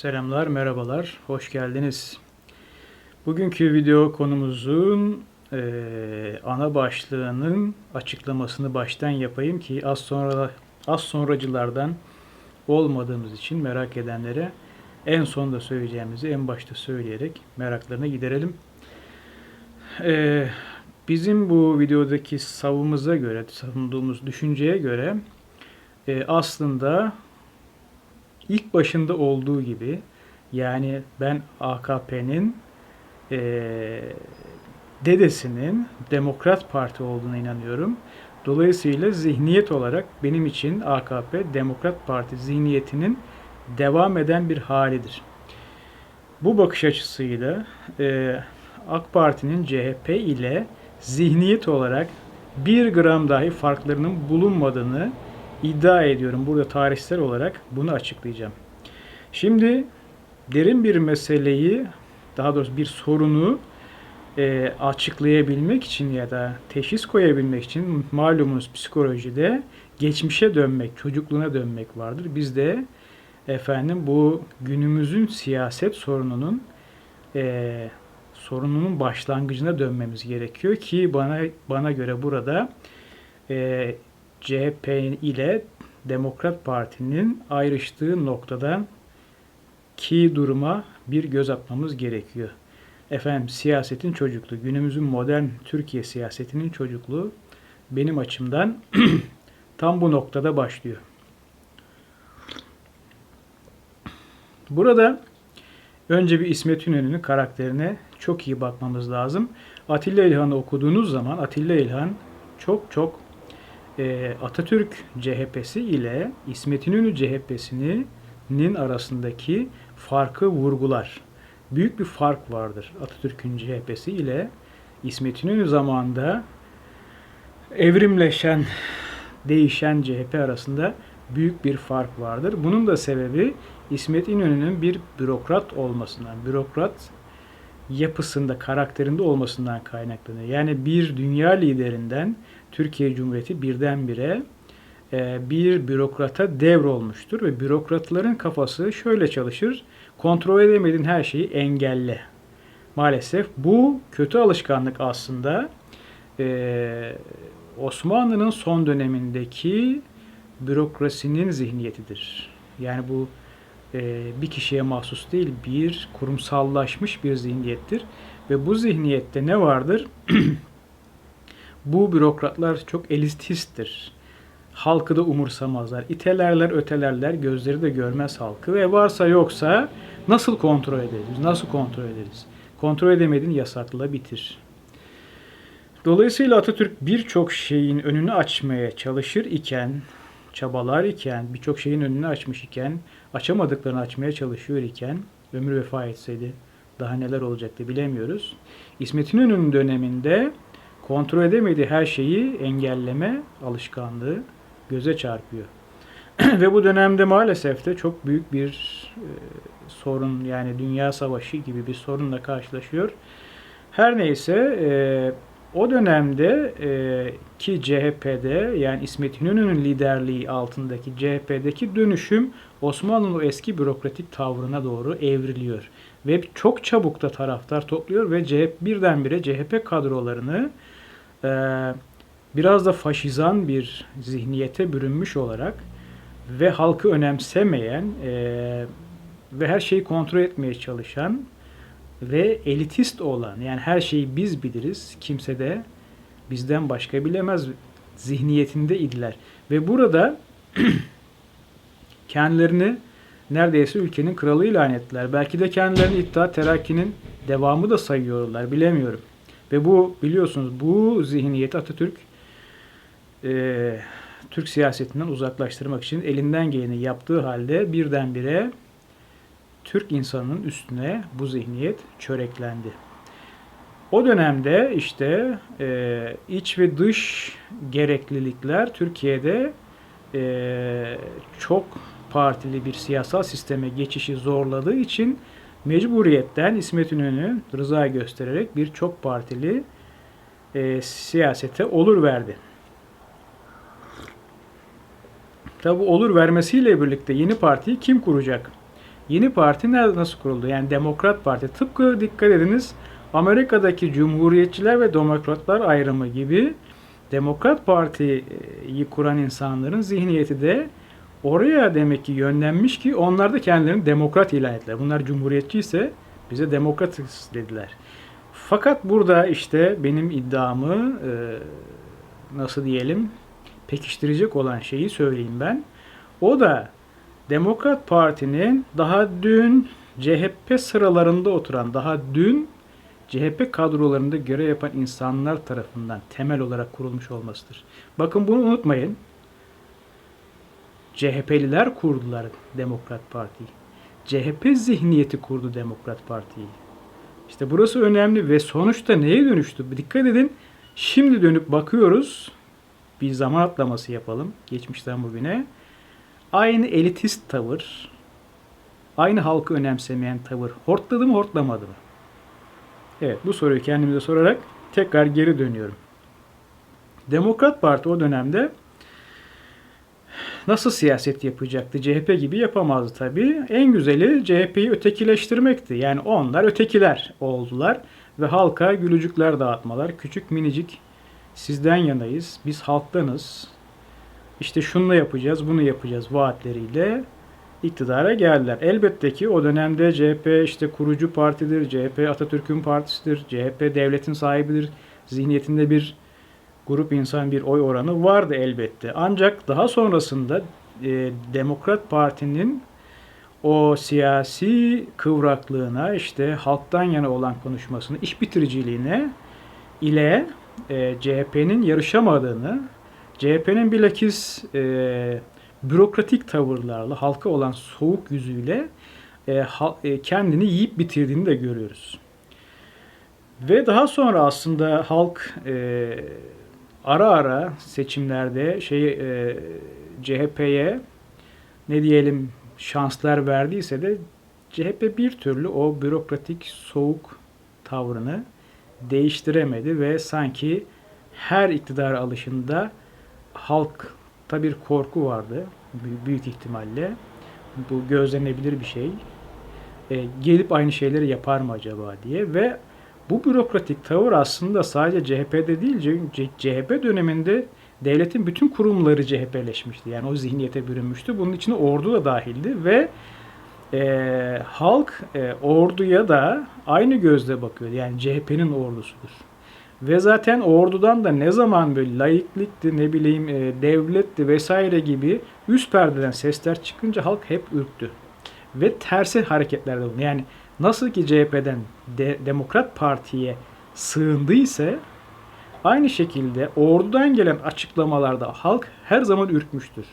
Selamlar, merhabalar, hoş geldiniz. Bugünkü video konumuzun eee, ana başlığının açıklamasını baştan yapayım ki az sonra az sonracılardan olmadığımız için merak edenlere en sonda söyleyeceğimizi en başta söyleyerek meraklarını giderelim. Eee, bizim bu videodaki savımıza göre, savunduğumuz düşünceye göre eee, aslında ilk başında olduğu gibi yani ben AKP'nin eee, dedesinin Demokrat Parti olduğuna inanıyorum. Dolayısıyla zihniyet olarak benim için AKP Demokrat Parti zihniyetinin devam eden bir halidir. Bu bakış açısıyla eee, AK Parti'nin CHP ile zihniyet olarak bir gram dahi farklarının bulunmadığını iddia ediyorum. Burada tarihsel olarak bunu açıklayacağım. Şimdi derin bir meseleyi, daha doğrusu bir sorunu e, açıklayabilmek için ya da teşhis koyabilmek için malumunuz psikolojide geçmişe dönmek, çocukluğuna dönmek vardır. Biz de efendim bu günümüzün siyaset sorununun e, sorununun başlangıcına dönmemiz gerekiyor ki bana bana göre burada e, CHP ile Demokrat Parti'nin ayrıştığı noktadan ki duruma bir göz atmamız gerekiyor. Efendim siyasetin çocukluğu, günümüzün modern Türkiye siyasetinin çocukluğu benim açımdan tam bu noktada başlıyor. Burada önce bir İsmet İnönü'nün karakterine çok iyi bakmamız lazım. Atilla İlhan'ı okuduğunuz zaman Atilla İlhan çok çok e, Atatürk CHP'si ile İsmet İnönü CHP'sinin arasındaki farkı vurgular. Büyük bir fark vardır Atatürk'ün CHP'si ile İsmet İnönü zamanında evrimleşen, değişen CHP arasında büyük bir fark vardır. Bunun da sebebi İsmet İnönü'nün bir bürokrat olmasından, bürokrat yapısında, karakterinde olmasından kaynaklanıyor. Yani bir dünya liderinden Türkiye Cumhuriyeti birdenbire e, bir bürokrata devrolmuştur ve bürokratların kafası şöyle çalışır. Kontrol edemediğin her şeyi engelle. Maalesef bu kötü alışkanlık aslında e, Osmanlı'nın son dönemindeki bürokrasinin zihniyetidir. Yani bu bir kişiye mahsus değil, bir kurumsallaşmış bir zihniyettir. Ve bu zihniyette ne vardır? bu bürokratlar çok elitisttir. Halkı da umursamazlar. İtelerler, ötelerler, gözleri de görmez halkı ve varsa yoksa nasıl kontrol ederiz? Nasıl kontrol ederiz? Kontrol edemedin yasakla bitir. Dolayısıyla Atatürk birçok şeyin önünü açmaya çalışır iken, çabalar iken, birçok şeyin önünü açmış iken, açamadıklarını açmaya çalışıyor iken, ömrü vefa etseydi daha neler olacaktı bilemiyoruz. İsmet İnönü'nün döneminde kontrol edemediği her şeyi engelleme alışkanlığı göze çarpıyor. Ve bu dönemde maalesef de çok büyük bir e, sorun yani dünya savaşı gibi bir sorunla karşılaşıyor. Her neyse e, o dönemde e, ki CHP'de yani İsmet İnönü'nün liderliği altındaki CHP'deki dönüşüm Osmanlı'nın eski bürokratik tavrına doğru evriliyor. Ve çok çabuk da taraftar topluyor ve CHP, birdenbire CHP kadrolarını e, biraz da faşizan bir zihniyete bürünmüş olarak ve halkı önemsemeyen e, ve her şeyi kontrol etmeye çalışan ve elitist olan yani her şeyi biz biliriz kimse de bizden başka bilemez zihniyetinde idiler. Ve burada kendilerini neredeyse ülkenin kralı ilan ettiler. Belki de kendilerini iddia terakkinin devamı da sayıyorlar bilemiyorum. Ve bu biliyorsunuz bu zihniyeti Atatürk e, Türk siyasetinden uzaklaştırmak için elinden geleni yaptığı halde birdenbire Türk insanının üstüne bu zihniyet çöreklendi. O dönemde işte e, iç ve dış gereklilikler Türkiye'de e, çok partili bir siyasal sisteme geçişi zorladığı için mecburiyetten İsmet İnönü rıza göstererek bir çok partili e, siyasete olur verdi. Tabi olur vermesiyle birlikte yeni partiyi kim kuracak? Yeni parti nerede nasıl kuruldu? Yani Demokrat Parti. Tıpkı dikkat ediniz Amerika'daki Cumhuriyetçiler ve Demokratlar ayrımı gibi Demokrat Parti'yi kuran insanların zihniyeti de oraya demek ki yönlenmiş ki onlar da kendilerini demokrat ilan ettiler. Bunlar cumhuriyetçi ise bize demokratız dediler. Fakat burada işte benim iddiamı e, nasıl diyelim pekiştirecek olan şeyi söyleyeyim ben. O da Demokrat Parti'nin daha dün CHP sıralarında oturan, daha dün CHP kadrolarında görev yapan insanlar tarafından temel olarak kurulmuş olmasıdır. Bakın bunu unutmayın. CHP'liler kurdular Demokrat Parti'yi. CHP zihniyeti kurdu Demokrat Parti'yi. İşte burası önemli ve sonuçta neye dönüştü? Dikkat edin. Şimdi dönüp bakıyoruz. Bir zaman atlaması yapalım. Geçmişten bugüne. Aynı elitist tavır, aynı halkı önemsemeyen tavır hortladı mı hortlamadı mı? Evet bu soruyu kendimize sorarak tekrar geri dönüyorum. Demokrat Parti o dönemde nasıl siyaset yapacaktı? CHP gibi yapamazdı tabii. En güzeli CHP'yi ötekileştirmekti. Yani onlar ötekiler oldular ve halka gülücükler dağıtmalar. Küçük minicik sizden yanayız, biz halktanız. İşte şunu yapacağız, bunu yapacağız vaatleriyle iktidara geldiler. Elbette ki o dönemde CHP işte kurucu partidir, CHP Atatürk'ün partisidir, CHP devletin sahibidir. Zihniyetinde bir grup insan bir oy oranı vardı elbette. Ancak daha sonrasında e, Demokrat Parti'nin o siyasi kıvraklığına işte halktan yana olan konuşmasını, iş bitiriciliğine ile e, CHP'nin yarışamadığını, CHP'nin bilakis e, bürokratik tavırlarla, halka olan soğuk yüzüyle e, ha, e, kendini yiyip bitirdiğini de görüyoruz. Ve daha sonra aslında halk e, ara ara seçimlerde şey e, CHP'ye ne diyelim şanslar verdiyse de CHP bir türlü o bürokratik soğuk tavrını değiştiremedi ve sanki her iktidar alışında halkta bir korku vardı büyük ihtimalle. Bu gözlenebilir bir şey. E, gelip aynı şeyleri yapar mı acaba diye ve bu bürokratik tavır aslında sadece CHP'de değil, CHP döneminde devletin bütün kurumları CHP'leşmişti. Yani o zihniyete bürünmüştü. Bunun içine ordu da dahildi ve e, halk e, orduya da aynı gözle bakıyor. Yani CHP'nin ordusudur. Ve zaten ordudan da ne zaman böyle laiklikti, ne bileyim e, devletti vesaire gibi üst perdeden sesler çıkınca halk hep ürktü. Ve tersi hareketlerde bulundu. Yani nasıl ki CHP'den de, Demokrat Parti'ye sığındıysa aynı şekilde ordudan gelen açıklamalarda halk her zaman ürkmüştür.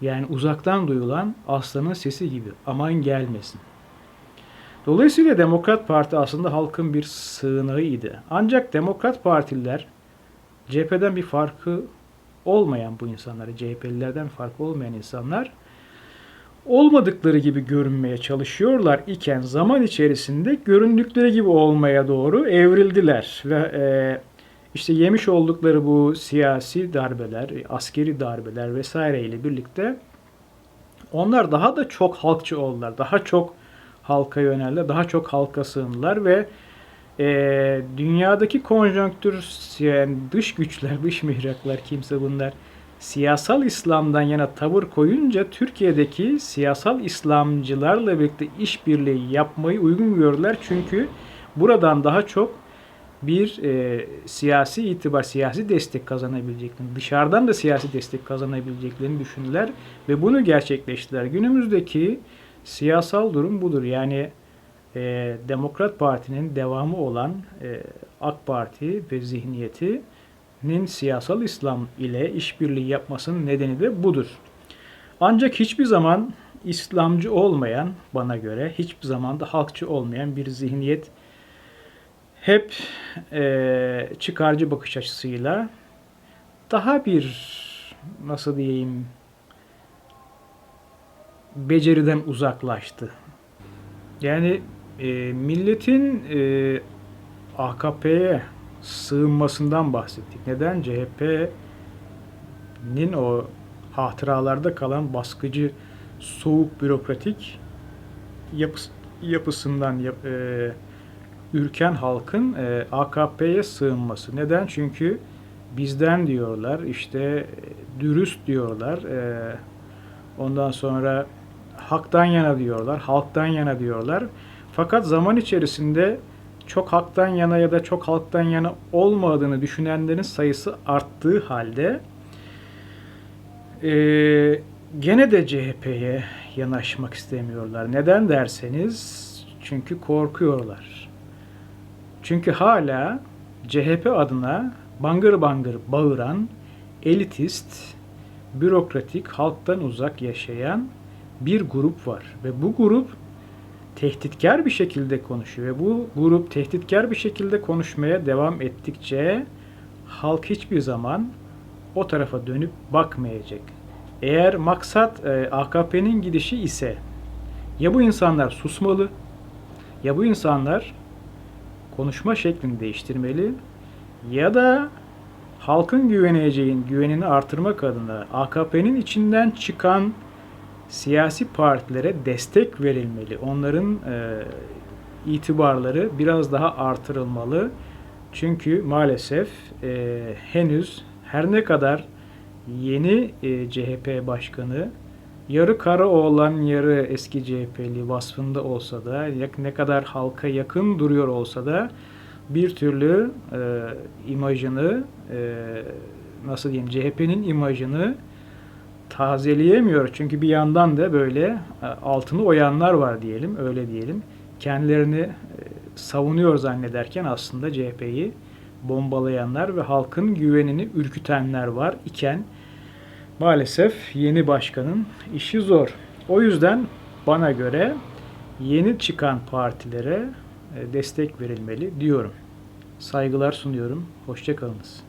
Yani uzaktan duyulan aslanın sesi gibi. Aman gelmesin. Dolayısıyla Demokrat Parti aslında halkın bir sığınağıydı. Ancak Demokrat Partililer CHP'den bir farkı olmayan bu insanları, CHP'lilerden farkı olmayan insanlar olmadıkları gibi görünmeye çalışıyorlar iken zaman içerisinde göründükleri gibi olmaya doğru evrildiler ve e, işte yemiş oldukları bu siyasi darbeler, askeri darbeler vesaire ile birlikte onlar daha da çok halkçı oldular. Daha çok halka yöneldiler. Daha çok halka sığındılar ve e, dünyadaki konjonktür yani dış güçler, dış mihraklar kimse bunlar siyasal İslam'dan yana tavır koyunca Türkiye'deki siyasal İslamcılarla birlikte işbirliği yapmayı uygun gördüler. Çünkü buradan daha çok bir e, siyasi itibar, siyasi destek kazanabileceklerini, dışarıdan da siyasi destek kazanabileceklerini düşündüler ve bunu gerçekleştiler. Günümüzdeki Siyasal durum budur. Yani e, Demokrat Parti'nin devamı olan e, AK Parti ve zihniyetinin siyasal İslam ile işbirliği yapmasının nedeni de budur. Ancak hiçbir zaman İslamcı olmayan bana göre hiçbir zaman da halkçı olmayan bir zihniyet hep e, çıkarcı bakış açısıyla daha bir nasıl diyeyim beceriden uzaklaştı. Yani e, milletin e, AKP'ye sığınmasından bahsettik. Neden? CHP'nin o hatıralarda kalan baskıcı, soğuk, bürokratik yapıs- yapısından yap- e, ürken halkın e, AKP'ye sığınması. Neden? Çünkü bizden diyorlar, işte dürüst diyorlar, e, ondan sonra haktan yana diyorlar, halktan yana diyorlar. Fakat zaman içerisinde çok haktan yana ya da çok halktan yana olmadığını düşünenlerin sayısı arttığı halde e, gene de CHP'ye yanaşmak istemiyorlar. Neden derseniz çünkü korkuyorlar. Çünkü hala CHP adına bangır bangır bağıran, elitist, bürokratik, halktan uzak yaşayan bir grup var. Ve bu grup tehditkar bir şekilde konuşuyor. Ve bu grup tehditkar bir şekilde konuşmaya devam ettikçe halk hiçbir zaman o tarafa dönüp bakmayacak. Eğer maksat e, AKP'nin gidişi ise ya bu insanlar susmalı ya bu insanlar konuşma şeklini değiştirmeli ya da halkın güveneceğin güvenini artırmak adına AKP'nin içinden çıkan siyasi partilere destek verilmeli. Onların e, itibarları biraz daha artırılmalı. Çünkü maalesef e, henüz her ne kadar yeni e, CHP başkanı yarı Karaoğlan yarı eski CHP'li vasfında olsa da ne kadar halka yakın duruyor olsa da bir türlü e, imajını e, nasıl diyeyim CHP'nin imajını tazeleyemiyor. Çünkü bir yandan da böyle e, altını oyanlar var diyelim, öyle diyelim. Kendilerini e, savunuyor zannederken aslında CHP'yi bombalayanlar ve halkın güvenini ürkütenler var iken maalesef yeni başkanın işi zor. O yüzden bana göre yeni çıkan partilere e, destek verilmeli diyorum. Saygılar sunuyorum. Hoşçakalınız.